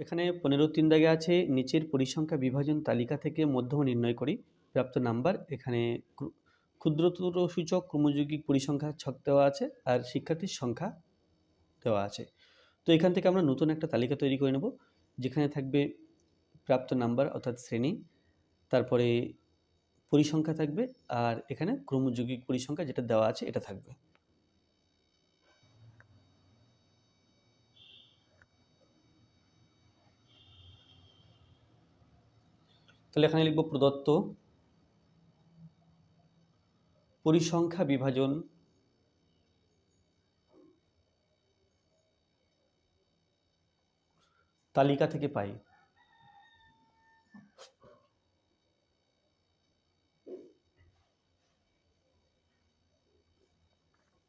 এখানে পনেরো তিন দাগে আছে, নিচের পরিসংখ্যা বিভাজন তালিকা থেকে মধ্যম নির্ণয় করি। প্রাপ্ত নাম্বার, এখানে ক্ষুদ্রতর সূচক ক্রমযৌগিক পরিসংখ্যা ছক দেওয়া আছে আর শিক্ষার্থীর সংখ্যা দেওয়া আছে। তো এখান থেকে আমরা নতুন একটা তালিকা তৈরি করে নেব, যেখানে থাকবে প্রাপ্ত নাম্বার অর্থাৎ শ্রেণি, তারপরে পরিসংখ্যা থাকবে আর এখানে ক্রমযৌগিক পরিসংখ্যা যেটা দেওয়া আছে এটা থাকবে। তাহলে এখানে লিখব প্রদত্ত পরিসংখ্যা বিভাজন তালিকা থেকে পাই।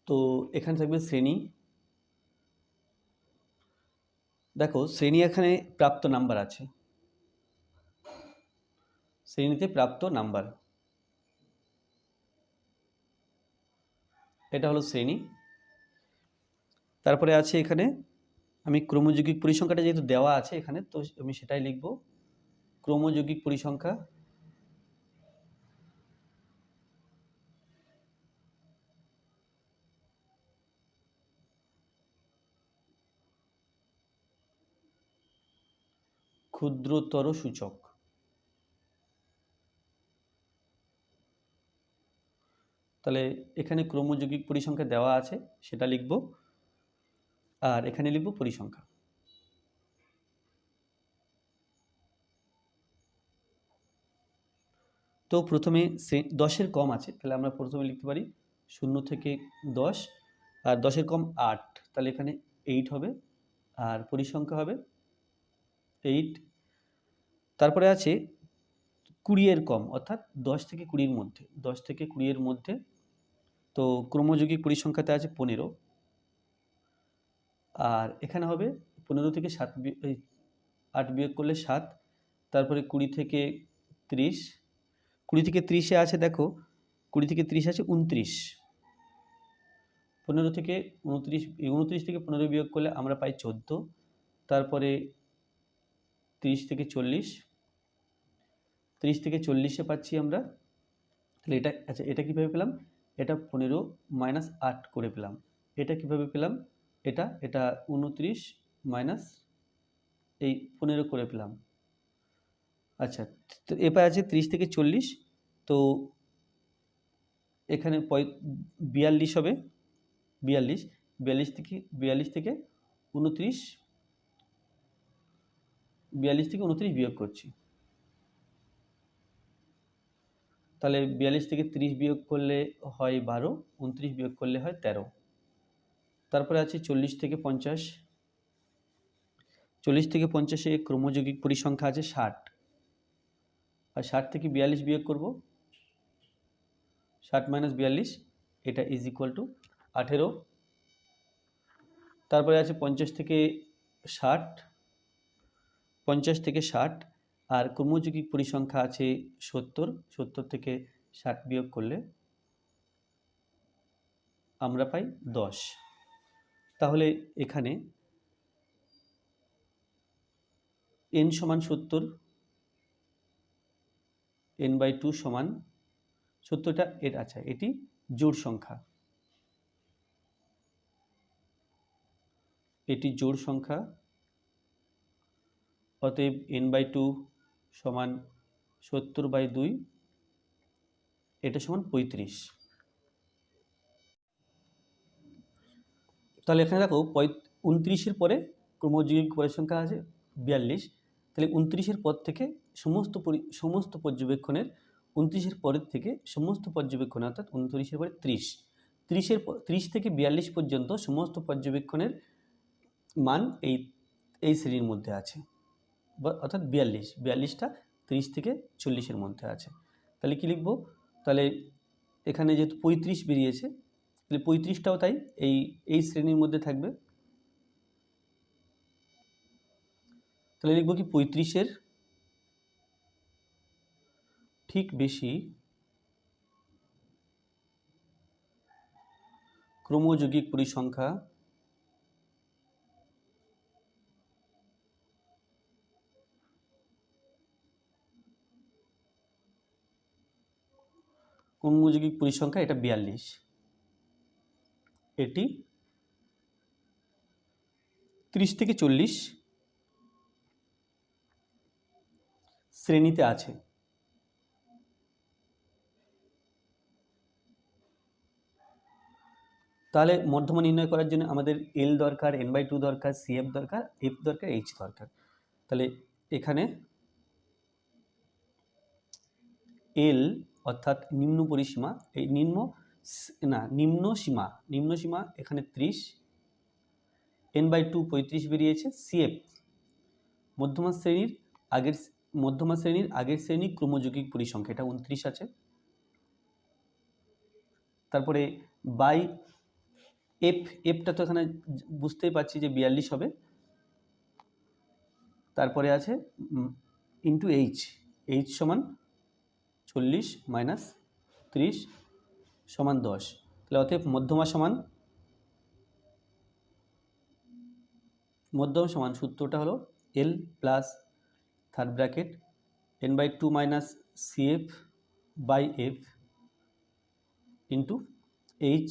তো এখানে থাকবে শ্রেণি। দেখো, শ্রেণি এখানে প্রাপ্ত নাম্বার আছে। শ্রেণীতে প্রাপ্ত নাম্বার। এটা হলো শ্রেণি। তারপরে আছে এখানে, আমি ক্রমযৌগিক পরিসংখ্যাটা যেহেতু দেওয়া আছে এখানে, তো আমি সেটাই লিখব। ক্রমযৌগিক পরিসংখ্যা। ক্ষুদ্রতর সূচক। তাহলে এখানে ক্রমযৌগিক পরিসংখ্যা দেওয়া আছে, সেটা লিখব। আর এখানে লিখব পরিসংখ্যা। তো প্রথমে সে- দশের কম আছে, তাহলে আমরা প্রথমে লিখতে পারি শূন্য থেকে দশ, আর দশের কম আট, তাহলে এখানে এইট হবে, আর পরিসংখ্যা হবে এইট তারপরে আছে কুড়িয়ের কম, অর্থাৎ দশ থেকে কুড়ির মধ্যে, দশ থেকে কুড়িয়ের মধ্যে তো ক্রমযৌগিক পরিসংখ্যাতে আছে পনেরো। আর এখানে হবে পনেরো থেকে সাত আট বিয়োগ করলে সাত, তারপরে কুড়ি থেকে ত্রিশ। কুড়ি থেকে ত্রিশে আছে দেখো, কুড়ি থেকে ত্রিশ আছে উনত্রিশ। পনেরো থেকে উনত্রিশ উনত্রিশ থেকে পনেরো বিয়োগ করলে আমরা পাই চোদ্দ, তারপরে ত্রিশ থেকে চল্লিশ। ত্রিশ থেকে চল্লিশে পাচ্ছি আমরা, তাহলে এটা আচ্ছা এটা কীভাবে পেলাম? এটা পনেরো মাইনাস আট করে পেলাম। এটা কীভাবে পেলাম? এটা এটা উনত্রিশ মাইনাস এই পনেরো করে পেলাম। আচ্ছা তো এবার আছে ত্রিশ থেকে চল্লিশ, তো এখানে বিয়াল্লিশ হবে। বিয়াল্লিশ বিয়াল্লিশ থেকে বিয়াল্লিশ থেকে উনত্রিশ, বিয়াল্লিশ থেকে উনত্রিশ বিয়োগ করছি। তাহলে বিয়াল্লিশ থেকে ত্রিশ বিয়োগ করলে হয় বারো, উনত্রিশ বিয়োগ করলে হয় তেরো। তারপরে আছে চল্লিশ থেকে পঞ্চাশ। চল্লিশ থেকে পঞ্চাশে ক্রমযৌগিক পরিসংখ্যা আছে ষাট। আর ষাট থেকে বিয়াল্লিশ বিয়োগ করব। ষাট মাইনাস বিয়াল্লিশ, এটা ইজ ইকুয়াল টু আঠেরো। তারপরে আছে পঞ্চাশ থেকে ষাট। পঞ্চাশ থেকে ষাট আর ক্রমযৌগিক পরিসংখ্যা আছে সত্তর সত্তর থেকে ষাট বিয়োগ করলে আমরা পাই দশ। তাহলে এখানে এন সমান সত্তর এন বাই টু সমান সত্তরটা এর আচ্ছা এটি জোড় সংখ্যা। এটি জোড় সংখ্যা, অতএব এন বাই টু সমান সত্তর বাই দুই, এটা সমান পঁয়ত্রিশ। তাহলে এখানে দেখো উনত্রিশের পরে ক্রমযৌগিক পরিসংখ্যা আছে বিয়াল্লিশ। তাহলে উনত্রিশের পর থেকে সমস্ত সমস্ত পর্যবেক্ষণের উনত্রিশের পরের থেকে সমস্ত পর্যবেক্ষণ অর্থাৎ উনত্রিশের পরে ত্রিশ। ত্রিশের ত্রিশ থেকে বিয়াল্লিশ পর্যন্ত সমস্ত পর্যবেক্ষণের মান এই এই শ্রেণির মধ্যে আছে। অর্থাৎ বিয়াল্লিশ, বিয়াল্লিশটা ত্রিশ থেকে চল্লিশের মধ্যে আছে। তাহলে কী লিখব? তাহলে এখানে যেহেতু পঁয়ত্রিশ বেরিয়েছে, তাহলে পঁয়ত্রিশটাও তাই এই এই শ্রেণির মধ্যে থাকবে। তাহলে লিখব কি পঁয়ত্রিশের ঠিক বেশি ক্রমযৌগিক পরিসংখ্যা ক্রমযৌগিক পরিসংখ্যা? এটা বিয়াল্লিশ। এটি ত্রিশ থেকে চল্লিশ শ্রেণীতে আছে। তাহলে মধ্যমা নির্ণয় করার জন্য আমাদের এল দরকার এন বাই টু দরকার সিএফ দরকার এফ দরকার এইচ দরকার। তাহলে এখানে এল অর্থাৎ নিম্ন পরিসীমা, এই নিম্ন না, নিম্ন সীমা নিম্ন সীমা এখানে ত্রিশ এন বাই টু পঁয়ত্রিশ বেরিয়েছে সিএফ মধ্যমা শ্রেণির আগের মধ্যমা শ্রেণির আগের শ্রেণি ক্রমযৌগিক পরিসংখ্যা, এটা উনত্রিশ আছে। তারপরে বাই এফ এফটা তো এখানে বুঝতেই পারছি যে বিয়াল্লিশ হবে। তারপরে আছে ইন্টু এইচ এইচ সমান চল্লিশ মাইনাস ত্রিশ সমান দশ। তাহলে অতএব মধ্যমা সমান মধ্যম সমান সূত্রটা হলো L plus third bracket N by two minus CF by F into H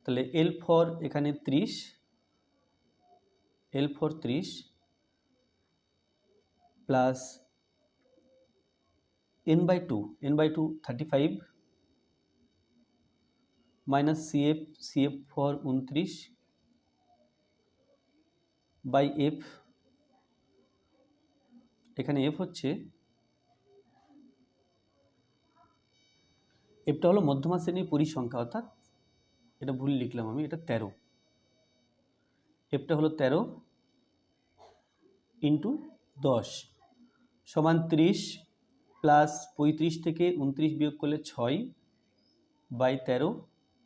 তাহলে এল ফর এখানে ত্রিশ এল ফর ত্রিশ plus by two N by two thirty five minus CF CF for উনত্রিশ বাই এফ এখানে F হচ্ছে এফটা হলো মধ্যমা শ্রেণির পরিসংখ্যা, অর্থাৎ এটা ভুল লিখলাম আমি, এটা তেরো। এফটা হলো তেরো ইন্টু দশ, সমান ত্রিশ প্লাস পঁয়ত্রিশ থেকে উনত্রিশ বিয়োগ করলে ছয় বাই তেরো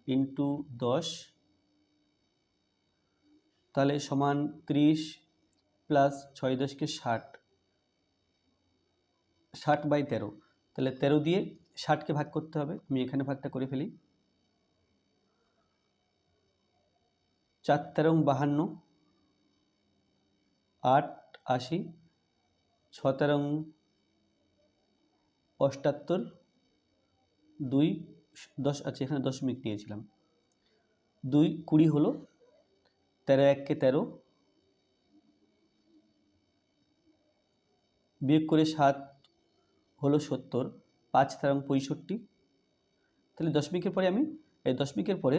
ইন্টু দশ। তাহলে সমান ত্রিশ প্লাস ছয় দশকে ষাট। ষাট বাই তেরো। তাহলে তেরো দিয়ে ষাটকে ভাগ করতে হবে। আমি এখানে ভাগটা করে ফেলি। চার তেরো বাহান্ন, আট আশি, ছ তেরো অষ্টাত্তর দুই দশ আছে এখানে দশমিক নিয়েছিলাম। দুই কুড়ি হলো তেরো এককে তেরো বিয়োগ করে সাত হলো সত্তর, পাঁচ তেরো পঁয়ষট্টি। তাহলে দশমিকের পরে আমি, এই দশমিকের পরে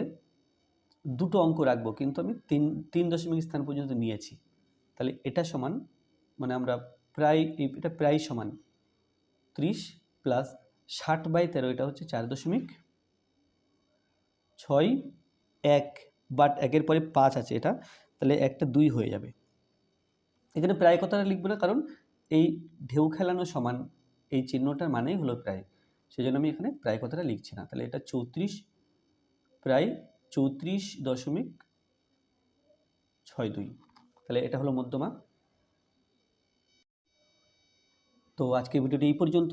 দুটো অঙ্ক রাখব, কিন্তু আমি তিন তিন দশমিক স্থান পর্যন্ত নিয়েছি। তাহলে এটা সমান মানে আমরা প্রায়, এটা প্রায় সমান, ত্রিশ প্লাস ষাট বাই তেরো, এটা হচ্ছে চার দশমিক ছয় এক। বাট একের পরে পাঁচ আছে এটা, তাহলে একটা দুই হয়ে যাবে। এখানে প্রায় কথাটা লিখব না, কারণ এই ঢেউ খেলানো সমান এই চিহ্নটার মানেই হলো প্রায়। সেই জন্য আমি এখানে প্রায় কথাটা লিখছি না, তাহলে এটা চৌত্রিশ প্রায় চৌত্রিশ দশমিক ছয় দুই। তাহলে এটা হলো মধ্যমা। তো আজকে ভিডিওটি এই পর্যন্ত।